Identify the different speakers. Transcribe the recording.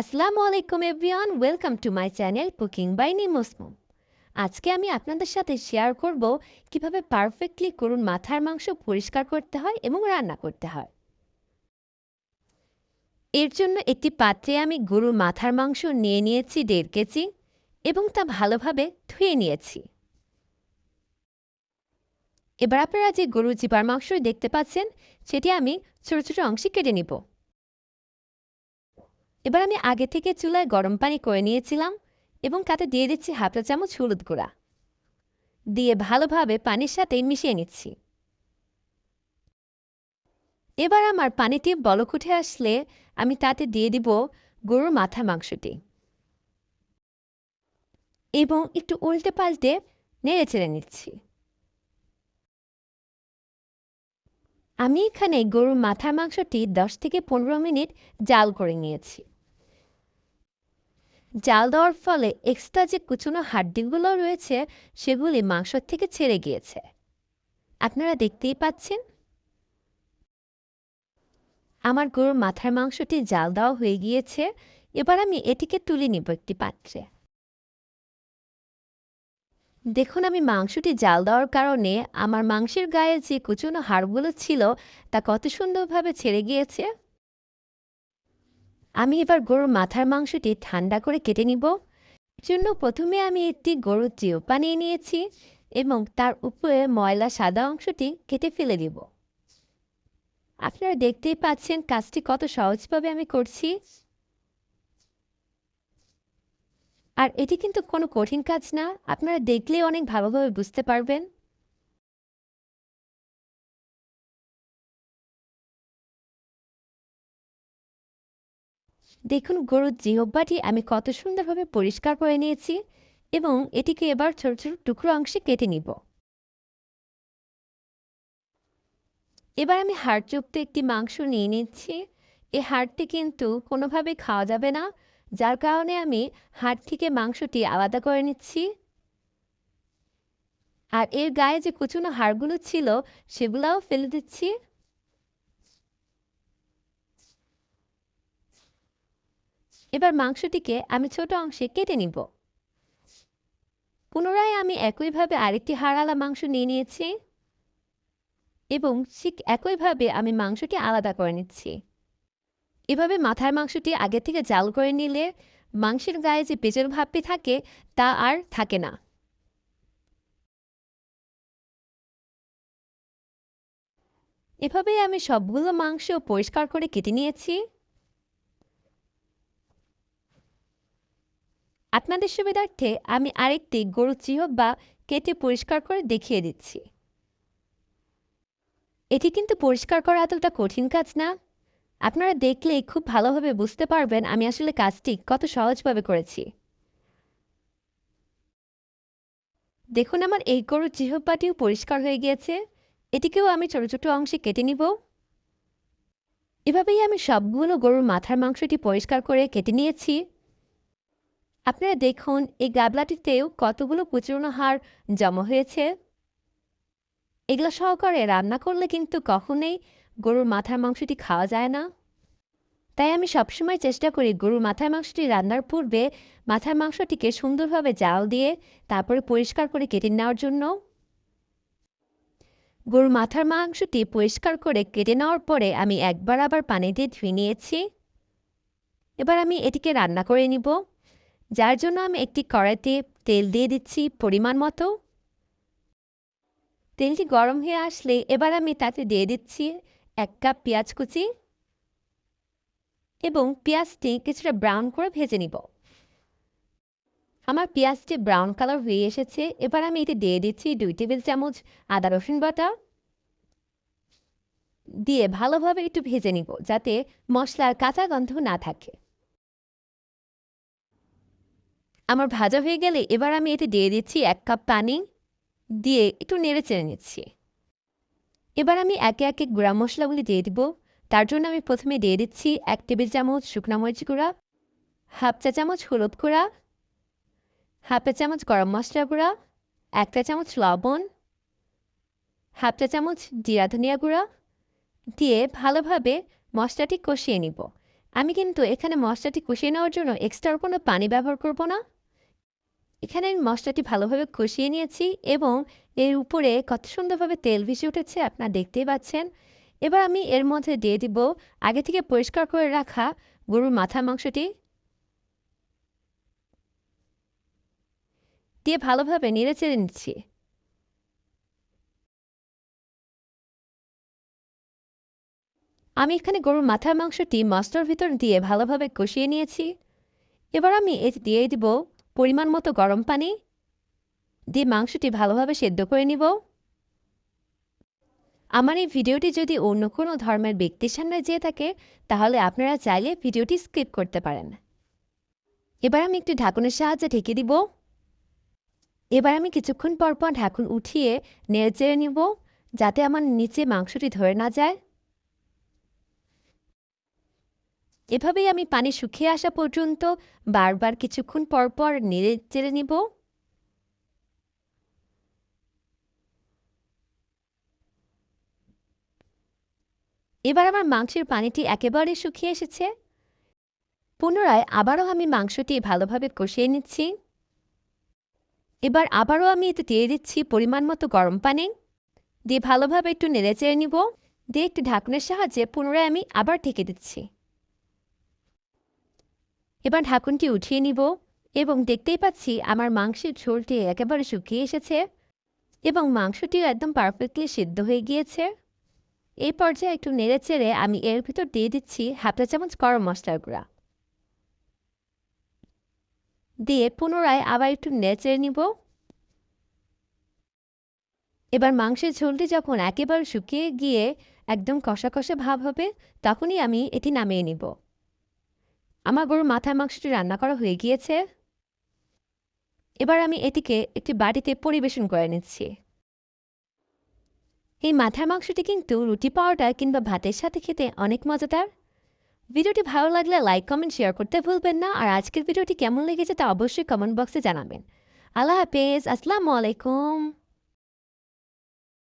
Speaker 1: আসসালামু আলাইকুম everyone, welcome to my channel cooking by নিমোসমম আজকে আমি আপনাদের সাথে শেয়ার করব কীভাবে পারফেক্টলি গরুর মাথার মাংস পরিষ্কার করতে হয় এবং রান্না করতে হয়। এর জন্য একটি পাত্রে আমি গরুর মাথার মাংস নিয়ে নিয়েছি দেড় কেজি এবং তা ভালোভাবে ধুয়ে নিয়েছি। এবার আপনারা যে গরুর জিবার মাংস দেখতে পাচ্ছেন, সেটি আমি ছোটো ছোটো অংশে কেটে নিব। এবার আমি আগে থেকে চুলায় গরম পানি করে নিয়েছিলাম এবং তাতে দিয়ে দিচ্ছি হাফ চা চামচ হলুদ গুঁড়া। দিয়ে ভালোভাবে পানির সাথে মিশিয়ে নিচ্ছি। এবার আমার পানিটি বলক উঠে আসলে আমি তাতে দিয়ে দিব গরুর মাথা মাংসটি। এবং একটু উল্টে পাল্টে নেড়ে চেড়ে নিচ্ছি। আমি এখানে গরুর মাথার মাংসটি দশ থেকে পনেরো মিনিট জাল করে নিয়েছি। জাল দেওয়ার ফলে এক্সট্রা যে কুচনো হাড্ডিগুলো রয়েছে, সেগুলি মাংসর থেকে ছেড়ে গিয়েছে। আপনারা দেখতেই পাচ্ছেন। আমার গরুর মাথার মাংসটি জাল দেওয়া হয়ে গিয়েছে। এবার আমি এটিকে তুলে নিব একটি পাত্রে। দেখুন, আমি মাংসটি জাল দেওয়ার কারণে আমার মাংসের গায়ে যে কুচনো হাড়গুলো ছিল, তা কত সুন্দরভাবে ছেড়ে গিয়েছে। আমি এবার গরুর মাথার মাংসটি ঠান্ডা করে কেটে নিব। জন্য প্রথমে আমি একটি গরুর চিও নিয়ে নিয়েছি এবং তার উপরে ময়লা সাদা অংশটি কেটে ফেলে দিব। আপনারা দেখতেই পাচ্ছেন কাজটি কত সহজভাবে আমি করছি। আর এটি কিন্তু কোনো কঠিন কাজ না, আপনারা দেখলেই অনেক ভালোভাবে বুঝতে পারবেন। দেখুন গরুর জিহব্বাটি আমি কত সুন্দরভাবে পরিষ্কার করে নিয়েছি এবং এটিকে এবার ছোট ছোট টুকরো অংশে কেটে নিব। এবার আমি হাড়যুক্ত একটি মাংস নিয়ে নিচ্ছি। এই হাড়টি কিন্তু কোনোভাবেই খাওয়া যাবে না, যার কারণে আমি হাড় থেকে মাংসটি আলাদা করে নিচ্ছি। আর এর গায়ে যে কুচুনো হাড়গুলো ছিল, সেগুলাও ফেলে দিচ্ছি। এবার মাংসটিকে আমি ছোট অংশে কেটে নিব। পুনরায় আমি একইভাবে আরেকটি হাড়ালা মাংস নিয়ে নিয়েছি এবং ঠিক একইভাবে আমি মাংসটি আলাদা করে নিচ্ছি। এভাবে মাথার মাংসটি আগে থেকে জাল করে নিলে মাংসের গায়ে যে পেঁচের ভাবটি থাকে তা আর থাকে না। এভাবেই আমি সবগুলো মাংস পরিষ্কার করে কেটে নিয়েছি। আপনাদের সুবিধার্থে আমি আরেকটি গরু বা কেটে পরিষ্কার করে দেখিয়ে দিচ্ছি। এটি কিন্তু পরিষ্কার করা এতটা কঠিন কাজ না। আপনারা দেখলেই খুব ভালোভাবে বুঝতে পারবেন আমি আসলে কাজটি কত সহজভাবে করেছি। দেখুন আমার এই গরুর জিহ্বাটিও পরিষ্কার হয়ে গিয়েছে। এটিকেও আমি ছোট ছোট অংশে কেটে নিব। এভাবেই আমি সবগুলো গরুর মাথার মাংসটি পরিষ্কার করে কেটে নিয়েছি। আপনারা দেখুন, এই গাবলাটিতেও কতগুলো কুচুরনো হাড় জমা হয়েছে। এগুলো সহকারে রান্না করলে কিন্তু কখনোই গরুর মাথার মাংসটি খাওয়া যায় না। তাই আমি সবসময় চেষ্টা করি গরুর মাথার মাংসটি রান্নার পূর্বে মাথার মাংসটিকে সুন্দরভাবে জাল দিয়ে তারপরে পরিষ্কার করে কেটে নেওয়ার জন্য। গরুর মাথার মাংসটি পরিষ্কার করে কেটে নেওয়ার পরে আমি একবার আবার পানি দিয়ে ধুয়ে নিয়েছি। এবার আমি এটিকে রান্না করে নিব। যার জন্য আমি একটি কড়াইতে তেল দিয়ে দিচ্ছি পরিমাণ মতো। তেলটি গরম হয়ে আসলে এবার আমি তাতে দিয়ে দিচ্ছি এক কাপ পেঁয়াজ কুচি এবং পেঁয়াজটি কিছুটা ব্রাউন করে ভেজে নিব। আমার পেঁয়াজটি ব্রাউন কালার হয়ে এসেছে, এবার আমি এটি দিয়ে দিচ্ছি দুই টেবিল চামচ আদা রসুন বাটা। দিয়ে ভালোভাবে একটু ভেজে নিব যাতে মশলার কাঁচা গন্ধ না থাকে। আমার ভাজা হয়ে গেলে এবার আমি এতে দিয়ে দিচ্ছি এক কাপ পানি দিয়ে একটু নেড়ে চেড়ে নিচ্ছি। এবার আমি একে একে গুঁড়া মশলাগুলি দিয়ে দিব। তার জন্য আমি প্রথমে দিয়ে দিচ্ছি এক টেবিল চামচ শুকনো মরিচ গুঁড়া, হাফ চা চামচ হলুদ গুঁড়া, হাফ চা চামচ গরম মশলা গুঁড়া, এক চা চামচ লবণ, হাফ চা চামচ জিরা ধনিয়া গুঁড়া দিয়ে ভালোভাবে মশলাটি কষিয়ে নিব। আমি কিন্তু এখানে মশলাটি কষিয়ে নেওয়ার জন্য এক্সট্রা কোনো পানি ব্যবহার করব না। এখানে আমি মশলাটি ভালোভাবে কষিয়ে নিয়েছি এবং এর উপরে কত সুন্দরভাবে তেল ভেসে উঠেছে আপনারা দেখতেই পাচ্ছেন। এবার আমি এর মধ্যে দিয়ে দিব আগে থেকে পরিষ্কার করে রাখা গরুর মাথা মাংসটি। দিয়ে ভালোভাবে নেড়ে চেড়ে নিচ্ছি। আমি এখানে গরুর মাথার মাংসটি মাস্টার ভিতর দিয়ে ভালোভাবে কষিয়ে নিয়েছি। এবার আমি এতে দিয়ে দিব পরিমাণ মতো গরম পানি দিয়ে মাংসটি ভালোভাবে সেদ্ধ করে নিব। আমার এই ভিডিওটি যদি অন্য কোনো ধর্মের ব্যক্তির সামনে যেয়ে থাকে, তাহলে আপনারা চাইলে ভিডিওটি স্কিপ করতে পারেন। এবার আমি একটি ঢাকনের সাহায্যে ঢেকে দিব। এবার আমি কিছুক্ষণ পর পর ঢাকুন উঠিয়ে নেড়ে চেড়ে নিব, যাতে আমার নিচে মাংসটি ধরে না যায়। এভাবেই আমি পানি শুকিয়ে আসা পর্যন্ত বারবার কিছুক্ষণ পর পর নেড়ে চেড়ে নিব। এবার আমার মাংসের পানিটি একেবারে শুকিয়ে এসেছে। পুনরায় আবারও আমি মাংসটি ভালোভাবে কষিয়ে নিচ্ছি। এবার আবারও আমি এতে দিয়ে দিচ্ছি পরিমাণ মতো গরম পানি। দিয়ে ভালোভাবে একটু নেড়ে চেড়ে নিব। দিয়ে একটি ঢাকনের সাহায্যে পুনরায় আমি আবার ঢেকে দিচ্ছি। এবার ঢাকুনটি উঠিয়ে নিব এবং দেখতেই পাচ্ছি আমার মাংসের ঝোলটি একেবারে শুকিয়ে এসেছে এবং মাংসটিও একদম পারফেক্টলি সিদ্ধ হয়ে গিয়েছে। এই পর্যায়ে একটু নেড়ে চেড়ে আমি এর ভিতর দিয়ে দিচ্ছি হাফটা চামচ গরম মশলার গুঁড়া। দিয়ে পুনরায় আবার একটু নেড়ে নিব। এবার মাংসের ঝোলটি যখন একেবারে শুকিয়ে গিয়ে একদম কষা কষা ভাব হবে, তখনই আমি এটি নামিয়ে নিব। আমার গরুর মাথার মাংসটি রান্না করা হয়ে গিয়েছে। এবার আমি এটিকে একটি বাটিতে পরিবেশন করে নিচ্ছি। এই মাথার মাংসটি কিন্তু রুটি পাওয়াটা কিংবা ভাতের সাথে খেতে অনেক মজাদার। ভিডিওটি ভালো লাগলে লাইক, কমেন্ট, শেয়ার করতে ভুলবেন না। আর আজকের ভিডিওটি কেমন লেগেছে তা অবশ্যই কমেন্ট বক্সে জানাবেন। আল্লাহ হাফেজ, আসসালামু আলাইকুম।